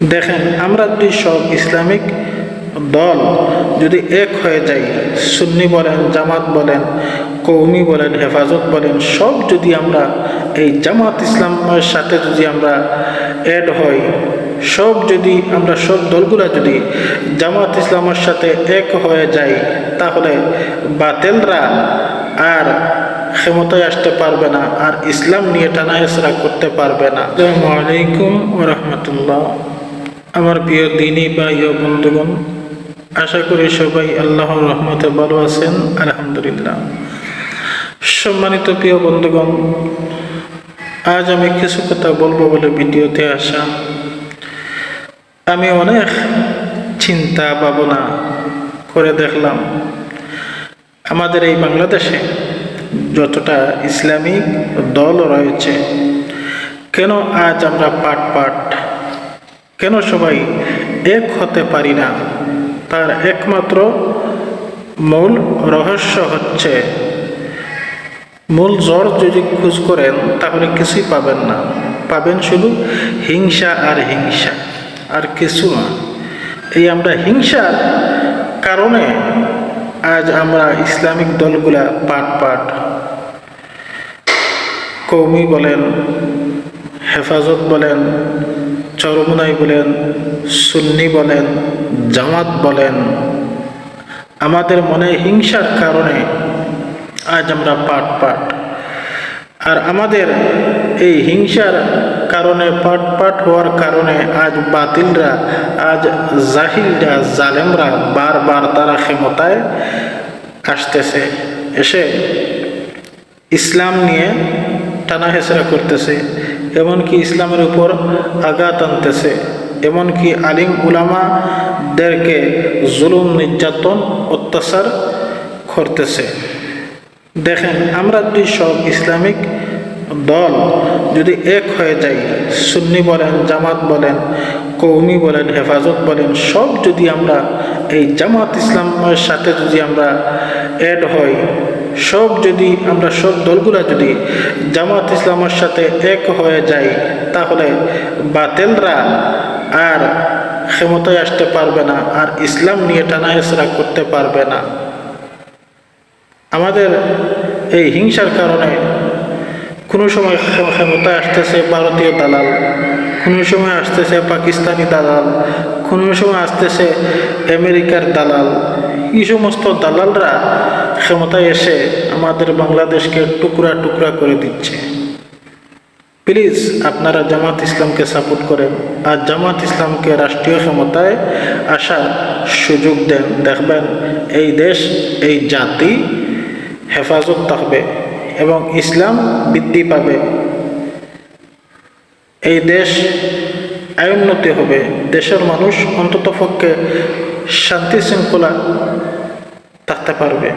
দেখেন, আমরা দুই সব ইসলামিক দল যদি এক হয়ে যাই, সুন্নি বলেন, জামাত বলেন কৌমি বলেন, হেফাজত বলেন, সব যদি আমরা এই জামাত ইসলামের সাথে যদি আমরা অ্যাড হই, সব যদি আমরা, সব দলগুলা যদি জামাত ইসলামের সাথে এক হয়ে যাই, তাহলে বাতেলরা আর ক্ষমতায় আসতে পারবে না, আর ইসলাম নিয়ে টানা হেসরা করতে পারবে না। আসসালামু আলাইকুম রহমতুল্লাহ। আমার প্রিয় দিনী বা ইয় বন্ধুগণ, আশা করি সবাই আল্লাহর রহমতে ভালো আছেন, আলহামদুলিল্লাহ। সম্মানিত প্রিয় বন্ধুগণ, আজ আমি কিছু কথা বলব বলে ভিডিওতে আসা। আমি অনেক চিন্তা ভাবনা করে দেখলাম, আমাদের এই বাংলাদেশে যতটা ইসলামিক দল রয়েছে, কেন আজ আমরা পাট পাট কেন সবাই এক হতে পারি না? তার একমাত্র মূল রহস্য হচ্ছে, মূল জ্বর যদি খোঁজ করেন, তাহলে কিছুই পাবেন না। পাবেন শুধু হিংসা আর হিংসা, আর কিছু না। এই আমরা হিংসার কারণে আজ আমরা ইসলামিক দলগুলা পাট পাট কৌমি বলেন, হেফাজত বলেন চরমুনাই বলেন, সুন্নি বলেন, জামাত বলেন। আমাদের মনে হিংসার কারণে আজ আমরা পাট পাট। আর আমাদের এই হিংসার কারণে, পাট পাট হওয়ার কারণে আজ বাতিলরা, আজ জাহিলরা, জালেমরা বারবার তারা ক্ষমতায় আসতেছে, এসে ইসলাম নিয়ে টানা হেসরা করতেছে। এমনকি ইসলামের উপর আঘাত আনতেছে। এমনকি আলিম উলামাদেরকে জুলুম, নির্যাতন, অত্যাচার করতেছে। দেখেন, আমরা দুই সব ইসলামিক দল যদি এক হয়ে যাই, সুন্নি বলেন, জামাত বলেন কৌমি বলেন, হেফাজত বলেন, সব যদি আমরা এই জামাত ইসলামের সাথে যদি আমরা অ্যাড হই সব যদি আমরা, সব দলগুলা যদি জামাত ইসলামের সাথে এক হয়ে যাই তাহলে বাতেলরা আর ক্ষমতায় আসতে পারবে না, আর ইসলাম নিয়ে টানা হেসরা করতে পারবে না। আমাদের এই হিংসার কারণে কোনো সময় ক্ষমতায় আসতেছে ভারতীয় দালাল, কোনো সময় আসতেছে পাকিস্তানি দালাল, কোনো সময় আসতেছে আমেরিকার দালাল। এই সমস্ত দালালরা ক্ষমতায় এসে আমাদের বাংলাদেশকে টুকরা টুকরা করে দিচ্ছে। প্লিজ আপনারা জামাত ইসলামকে সাপোর্ট করেন। আর জামাত ইসলামকে রাষ্ট্রীয় ক্ষমতায় আসার সুযোগ দেন। দেখবেন এই দেশ, এই জাতি হেফাজত থাকবে এবং ইসলাম বৃদ্ধি পাবে। এই দেশ আয়োন্নতি হবে। দেশের মানুষ অন্ততপক্ষে শান্তি শৃঙ্খলা থাকতে পারবে।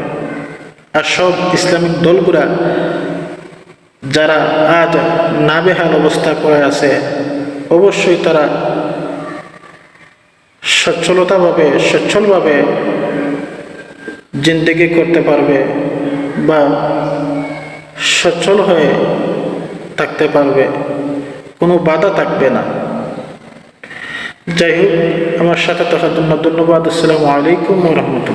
আর সব ইসলামিক দলগুলা যারা আজ নাবেহাল অবস্থা করে আছে, অবশ্যই তারা সচ্ছলতাভাবে সচ্ছলভাবে জিন্দেগি করতে পারবে বা সচ্ছল হয়ে থাকতে পারবে, কোনো বাধা থাকবে না। যাই হোক, আমার সাথে থাকার জন্য ধন্যবাদ। আসসালামু আলাইকুম রহমতুল্লাহ।